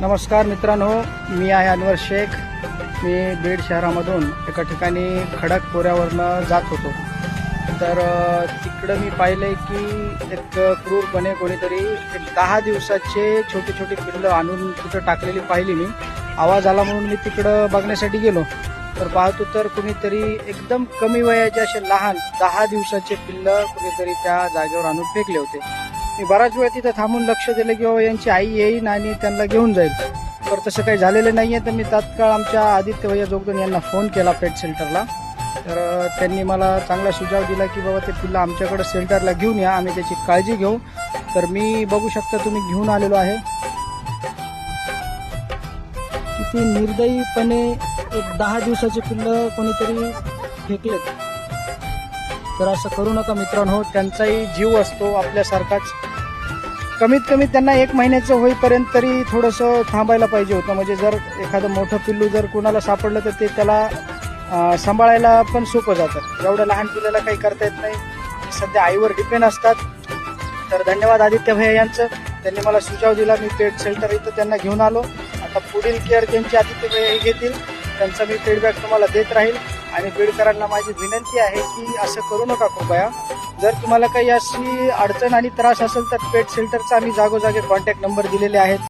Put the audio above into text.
नमस्कार मित्रांनो मी आहे अनवर शेख. मी बीड शहरामधून एका ठिकाणी खडक पोऱ्यावरनं जात होतो. तर तिकडं मी पाहिलंय की एक क्रूरपणे कोणीतरी एक दहा दिवसाचे छोटे छोटे पिल्लं आणून तिथं टाकलेली पाहिली मी. आवाज आला म्हणून मी तिकडं बघण्यासाठी गेलो. तर पाहतो तर कुणीतरी एकदम कमी वयाचे असे लहान दहा दिवसाचे पिल्लं कुणीतरी त्या जागेवर आणून फेकले होते. मी बराच वेळ तिथं थांबून लक्ष दिलं की बाबा यांची आई येईन आणि त्यांना घेऊन जाईल. तर तसं काही झालेलं नाही आहे तर मी तात्काळ आमच्या आदित्य भैया जोगदन यांना फोन केला पेट सेंटरला तर त्यांनी मला चांगला सुझाव दिला की बाबा ते पिल्लं आमच्याकडे सेंटरला घेऊन या. आम्ही त्याची काळजी घेऊ. तर मी बघू शकता तुम्ही घेऊन आलेलो आहे. किती निर्दयीपणे एक दहा दिवसाचे पिल्लं कोणीतरी फेकलेत. तर असं करू नका मित्रांनो त्यांचाही जीव असतो आपल्यासारखाच. कमीत कमी त्यांना एक महिन्याचं होईपर्यंत तरी थोडंसं थांबायला पाहिजे होतं. म्हणजे जर एखादं मोठं पिल्लू जर कुणाला सापडलं तर ते त्याला सांभाळायला पण सोपं जातं. एवढं लहान पिल्लाला काही करता येत नाही. सध्या आईवर डिपेंड असतात. तर धन्यवाद आदित्य भैया यांचं. त्यांनी मला सुझाव दिला. मी पेट सेंटर इथं त्यांना घेऊन आलो. आता पुढील केअर त्यांची आदित्य भैया हे घेतील. त्यांचा मी फीडबॅक तुम्हाला देत राहील. आणि बीडकरांना माझी विनंती आहे की असं करू नका कृपया. जर तुम्हाला काही अशी अडचण आणि त्रास असेल तर पेट सेंटरचा आम्ही जागोजागी कॉन्टॅक्ट नंबर दिलेले आहेत.